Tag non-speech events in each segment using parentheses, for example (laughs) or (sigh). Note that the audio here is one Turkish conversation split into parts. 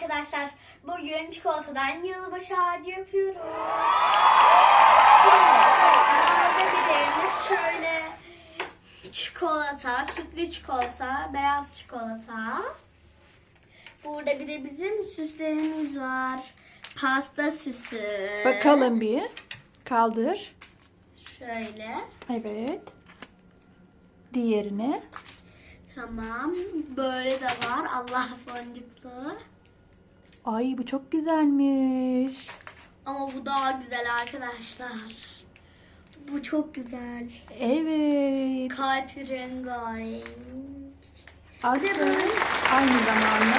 arkadaşlar. Bugün çikolatadan yılbaşı ağacı yapıyoruz. Şimdi malzemelerimiz şöyle çikolata, sütlü çikolata, beyaz çikolata. Burada bir de bizim süslerimiz var. Pasta süsü. Bakalım bir. Kaldır. Şöyle. Evet. Diğerine. Tamam. Böyle de var. Allah boncuklu. Ay bu çok güzelmiş. Ama bu daha güzel arkadaşlar. Bu çok güzel. Evet. Kalp rengarenk. Aslında aynı zamanda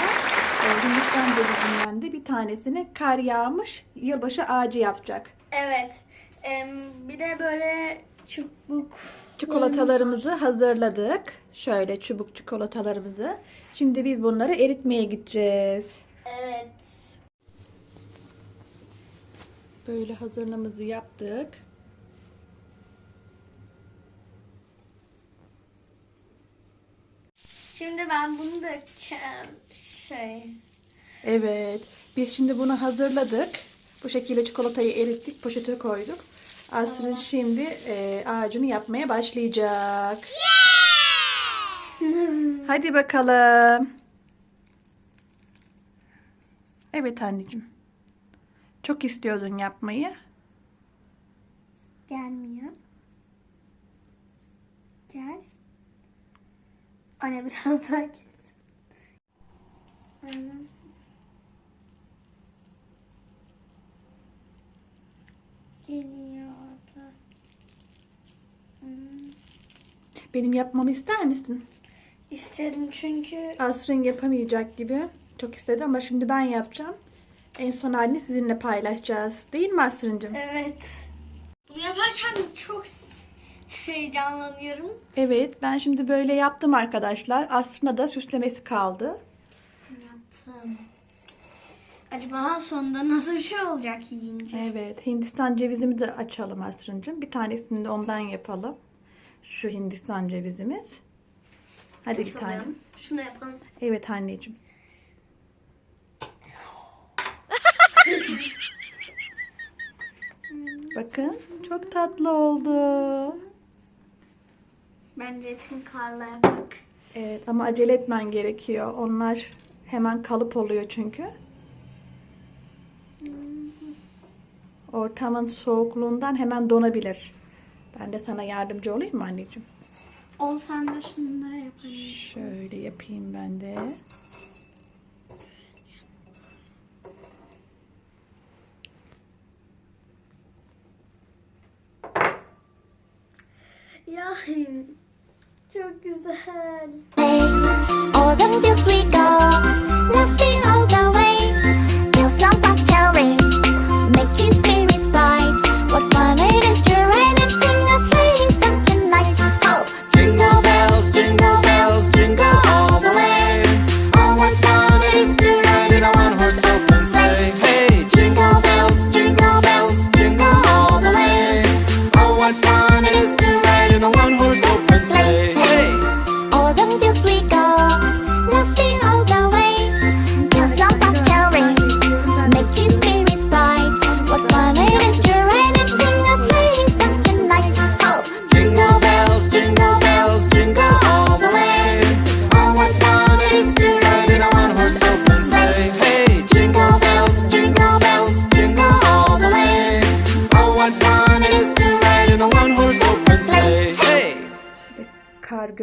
e, Hindistan cevizinden de bir tanesine kar yağmış yılbaşı ağacı yapacak. Evet. Bir de böyle çubuk. Çikolatalarımızı hazırladık. Şöyle çubuk çikolatalarımızı. Şimdi biz bunları eritmeye gideceğiz. Evet. Böyle hazırlığımızı yaptık. Şimdi ben bunu dökeceğim. Şey. Evet. Biz şimdi bunu hazırladık. Bu şekilde çikolatayı erittik. Poşete koyduk. Asrın şimdi e, ağacını yapmaya başlayacak. (laughs) Hadi bakalım. Evet anneciğim. Çok istiyordun yapmayı. Gelmiyor. Gel. Anne biraz daha kes. Geliyor. Hmm. Benim yapmamı ister misin? İsterim çünkü Asrın yapamayacak gibi. Çok istedi ama şimdi ben yapacağım. En son halini sizinle paylaşacağız. Değil mi Asrıncığım? evet. Bunu yaparken çok heyecanlanıyorum. Evet ben şimdi böyle yaptım arkadaşlar. Aslında da süslemesi kaldı. Yaptım. Acaba sonunda nasıl bir şey olacak yiyince? Evet Hindistan cevizimi de açalım Asrıncığım. Bir tanesini de ondan yapalım. Şu Hindistan cevizimiz. Hadi bir tane. Açalım. Şunu yapalım. Evet anneciğim. Bakın çok tatlı oldu. Bence hepsini karla yapak. Evet ama acele etmen gerekiyor. Onlar hemen kalıp oluyor çünkü. Ortamın soğukluğundan hemen donabilir. Ben de sana yardımcı olayım mı anneciğim? Ol sen de şunları yapalım. Şöyle yapayım ben de. Ya çok güzel.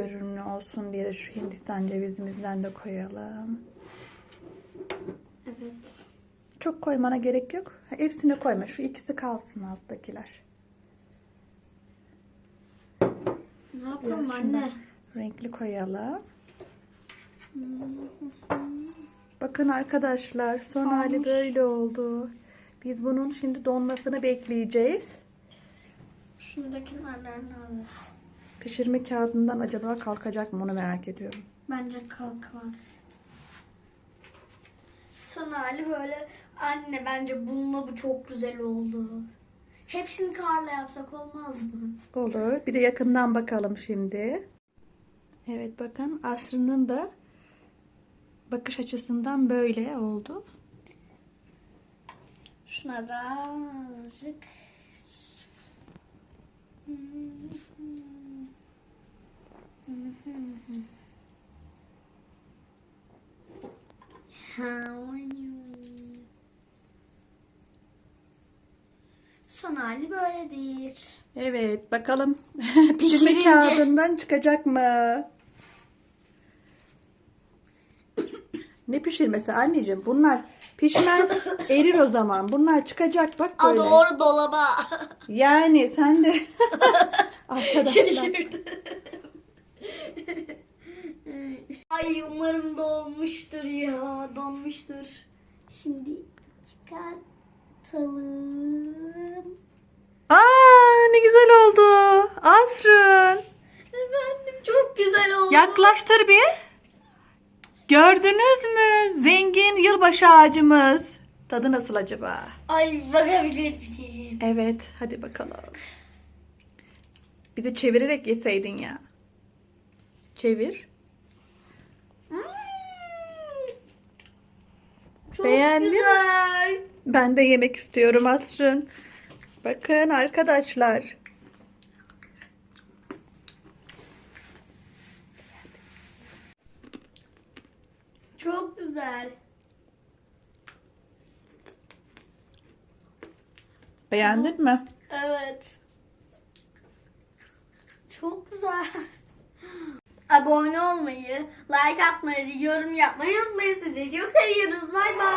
Görünümlü olsun diye de şu Hindistan cevizimizden de koyalım. Evet. Çok koymana gerek yok. Hepsini koyma. Şu ikisi kalsın alttakiler. Ne yapalım Biraz anne? renkli koyalım. Bakın arkadaşlar son hali Olmuş. böyle oldu. Biz bunun şimdi donmasını bekleyeceğiz. Şuradaki kenarlarını al. Pişirme kağıdından acaba kalkacak mı onu merak ediyorum. Bence kalkar. Son hali böyle anne bence bununla bu çok güzel oldu. Hepsini karla yapsak olmaz mı? Olur. Bir de yakından bakalım şimdi. Evet bakın Asrı'nın da bakış açısından böyle oldu. Şuna da azıcık. Son hali böyledir. Evet bakalım (laughs) pişirme Pişirince. kağıdından çıkacak mı? Ne pişirmesi anneciğim? Bunlar pişmez (coughs) erir o zaman. Bunlar çıkacak bak A böyle. doğru dolaba. Yani sen de (laughs) (laughs) arkadaşlar. Şaşırdım. Ay umarım donmuştur ya. Donmuştur. Şimdi çıkartalım. Aa ne güzel oldu. Asrın. Efendim çok güzel oldu. Yaklaştır bir. Gördünüz mü? Zengin yılbaşı ağacımız. Tadı nasıl acaba? Ay bakabilir miyim? Evet, hadi bakalım. Bir de çevirerek yeseydin ya. Çevir. Hmm. Çok Beğendin mi? güzel. Ben de yemek istiyorum Asrın. Bakın arkadaşlar. Çok güzel. Beğendin mi? Evet. Çok güzel. Abone olmayı, like atmayı, yorum yapmayı unutmayın. Sizi çok seviyoruz. Bay bay.